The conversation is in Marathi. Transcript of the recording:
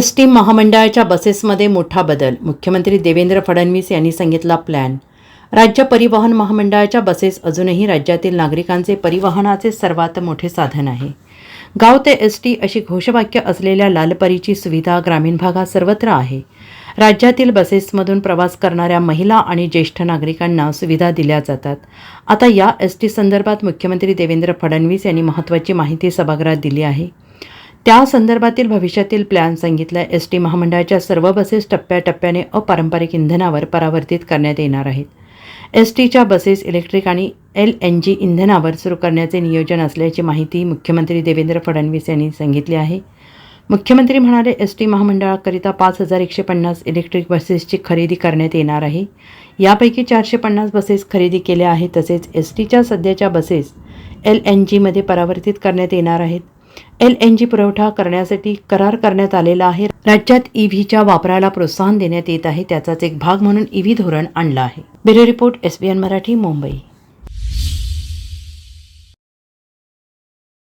एस टी महामंडळाच्या बसेसमध्ये मोठा बदल. मुख्यमंत्री देवेंद्र फडणवीस यांनी सांगितला प्लॅन राज्य परिवहन महामंडळाच्या बसेस अजूनही राज्यातील नागरिकांचे परिवहनाचे सर्वात मोठे साधन आहे. गाव ते एस टी अशी घोषवाक्य असलेल्या लालपरीची सुविधा ग्रामीण भागात सर्वत्र आहे. राज्यातील बसेसमधून प्रवास करणाऱ्या महिला आणि ज्येष्ठ नागरिकांना सुविधा दिल्या जातात. आता या एस टी संदर्भात मुख्यमंत्री देवेंद्र फडणवीस यांनी महत्त्वाची माहिती सभागृहात दिली आहे. त्या संदर्भातील भविष्यातील प्लॅन सांगितला एस टी महामंडळाच्या सर्व बसेस टप्प्याटप्प्याने अपारंपरिक इंधनावर परावर्तित करण्यात येणार आहेत. एस टीच्या बसेस इलेक्ट्रिक आणि एल एन जी इंधनावर सुरू करण्याचे नियोजन असल्याची माहिती मुख्यमंत्री देवेंद्र फडणवीस यांनी सांगितली आहे. मुख्यमंत्री म्हणाले एस टी महामंडळाकरिता पाच हजार एकशे पन्नास इलेक्ट्रिक बसेसची खरेदी करण्यात येणार आहे. यापैकी चारशे पन्नास बसेस खरेदी केल्या आहेत तसेच एस टीच्या सध्याच्या बसेस एल एन जीमध्ये परावर्तित करण्यात येणार आहेत. एल एन जी पुरवठा करण्यासाठी करार करण्यात आलेला आहे. राज्यात ईव्हीच्या वापराला प्रोत्साहन देण्यात येत आहे त्याचाच एक भाग म्हणून ईव्ही धोरण आणलं आहे. Bureau report SBN Marathi Mumbai.